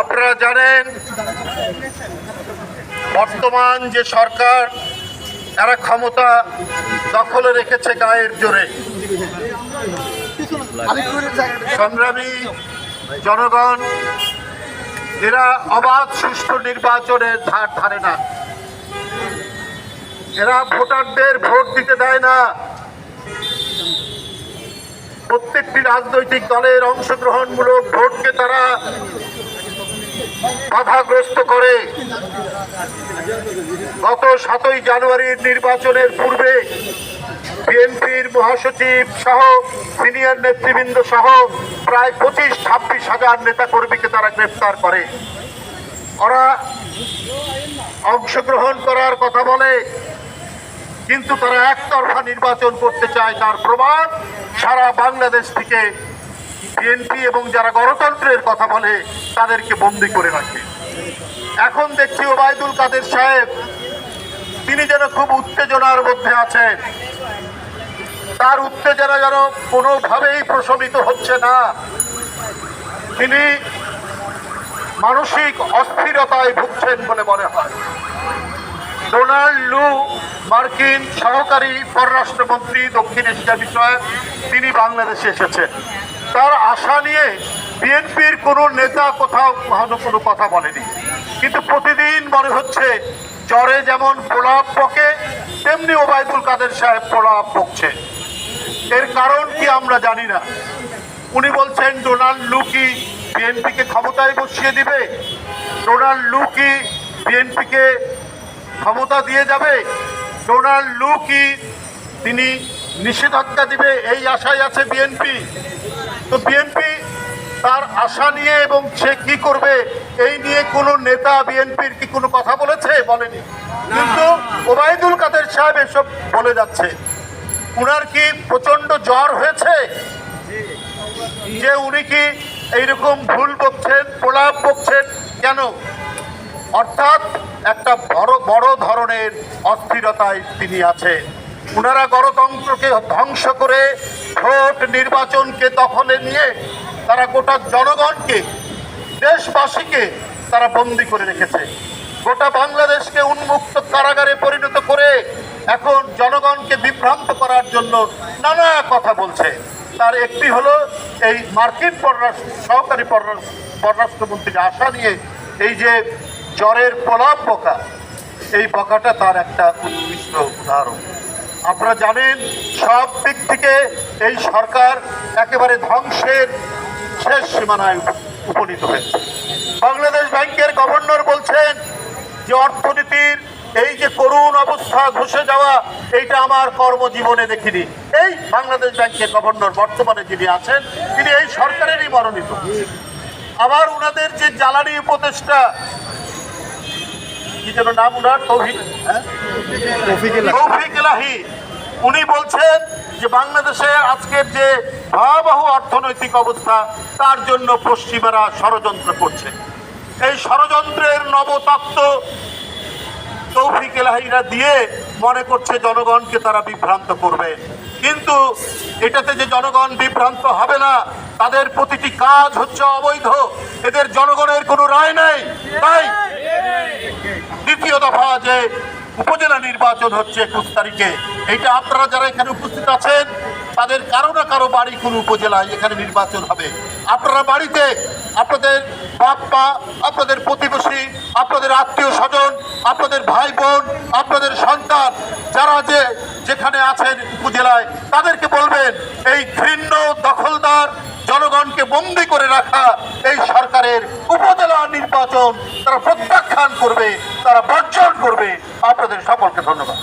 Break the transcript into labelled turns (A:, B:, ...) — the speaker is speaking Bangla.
A: আপনারা জানেন, বর্তমান যে সরকার, তারা ক্ষমতা দখলে রেখেছে গায়ের জোরে। সংগ্রামী জনগণ, এরা অবাধ সুষ্ঠু নির্বাচনের ধার ধারে না। এরা ভোটারদের ভোট দিতে দেয় না। প্রত্যেকটি রাজনৈতিক দলের অংশগ্রহণমূলক ভোটকে তারা বাধাগ্রস্ত করে। গত সাতই জানুয়ারির নির্বাচনের পূর্বে বিএনপির মহাসচিব সহ সিনিয়র নেতৃবৃন্দ সহ প্রায় পঁচিশ, ছাব্বিশ হাজার নেতাকর্মীকে তারা গ্রেফতার করে। ওরা অংশগ্রহণ করার কথা বলে, কিন্তু তারা একতরফা নির্বাচন করতে চায়, তার প্রমাণ সারা বাংলাদেশ থেকে বিএনপি এবং যারা গণতন্ত্রের কথা বলে, তাদেরকে বন্দি করে রাখে। এখন দেখছি ওবায়দুল কাদের সাহেব, তিনি যেন খুব উত্তেজনার মধ্যে আছেন। তার উত্তেজনা যেন কোনোভাবেই প্রশমিত হচ্ছে না। তিনি মানসিক অস্থিরতায় ভুগছেন বলে মনে হয়। ডোনাল্ড লু মার্কিন সহকারী পররাষ্ট্রমন্ত্রী দক্ষিণ এশিয়া বিষয়ে তিনি বাংলাদেশে এসেছেন। তার আশা নিয়ে বিএনপির কোনো নেতা কোথাও কখনো কোনো কথা বলেনি। কিন্তু প্রতিদিন মনে হচ্ছে জ্বরে যেমন প্রলাপ বকে, তেমনি ওবায়দুল কাদের সাহেব প্রলাপ বকছে। এর কারণ কি আমরা জানি না। উনি বলছেন, ডোনাল্ড লু কি বিএনপিকে ক্ষমতায় বসিয়ে দিবে? ডোনাল্ড লু কি বিএনপিকে ক্ষমতা দিয়ে যাবে ডোনাল্ড লু কি তিনি নিষেধাজ্ঞা দিবে এই আশায় আছে বিএনপি। তো বিএনপি তার আশা নিয়ে এবং সে কি করবে এই নিয়ে কোনো নেতা বিএনপির কি কোনো কথা বলেছে? বলেনি। কিন্তু ওবায়দুল কাদের সাহেব এসব বলে যাচ্ছে। উনার কি প্রচণ্ড জ্বর হয়েছে? যে উনি কি এইরকম ভুল বকছেন প্রলাপ বকছেন কেন? অর্থাৎ একটা বড় বড় ধরনের অস্থিরতায় তিনি আছে ওনারা গণতন্ত্রকে ধ্বংস করে ভোট নির্বাচনকে দখলে নিয়ে তারা গোটা জনগণকে, দেশবাসীকে তারা বন্দি করে রেখেছে। গোটা বাংলাদেশকে উন্মুক্ত কারাগারে পরিণত করে এখন জনগণকে বিভ্রান্ত করার জন্য নানা কথা বলছে। তার একটি হলো এই মার্কিন পররাষ্ট্র, সহকারী পররাষ্ট্র, পররাষ্ট্রমন্ত্রীর আশা নিয়ে এই যে জ্বরের প্রলাপ বকা এই বকাটা তার একটা উৎকৃষ্ট উদাহরণ। আপনারা জানেন, সব দিক থেকে এই সরকার একেবারে ধ্বংসের শেষ সীমানায় উপনীত হয়েছে। বাংলাদেশ ব্যাংকের গভর্নর বলছেন যে অর্থনীতির এই যে করুণ অবস্থা ঘুষে যাওয়া, এইটা আমার কর্মজীবনে দেখিনি। এই বাংলাদেশ ব্যাংকের গভর্নর বর্তমানে যিনি আছেন, তিনি এই সরকারেরই মনোনীত। আবার ওনাদের যে জ্বালানি উপদেষ্টা কি যেন নাম হ্যাঁ? তৌফিক এলাহি উনি বলছেন যে বাংলাদেশের আজকের যে ভয়াবহ অর্থনৈতিক অবস্থা তার জন্য পশ্চিমারা ষড়যন্ত্র করছে এই ষড়যন্ত্রের নবতত্ত্ব তৌফিক এলাহিরা দিয়ে মনে করছে জনগণকে তারা বিভ্রান্ত করবে। কিন্তু এটাতে যে জনগণ বিভ্রান্ত হবে না, তাদের প্রতিটি কাজ হচ্ছে অবৈধ। এদের জনগণের কোনো রায় নেই। তাই দ্বিতীয় দফা যে উপজেলা নির্বাচন হচ্ছে একুশ তারিখে, এইটা আপনারা যারা এখানে উপস্থিত আছেন, তাদের কারও না কারও বাড়ি কোন উপজেলায় এখানে নির্বাচন হবে। আপনারা বাড়িতে আপনাদের বাপ্পা, আপনাদের প্রতিবেশী, আপনাদের আত্মীয় স্বজন, আপনাদের ভাই বোন, আপনাদের সন্তান যারা যে যেখানে আছেন উপজেলায়, তাদেরকে বলবেন, এই ঘৃণ্য দখলদার জনগণকে বন্দি করে রাখা এই সরকারের উপজেলা নির্বাচন তারা প্রত্যাখ্যান করবে, তারা বর্জন করবে। আপনাদের সকলকে ধন্যবাদ।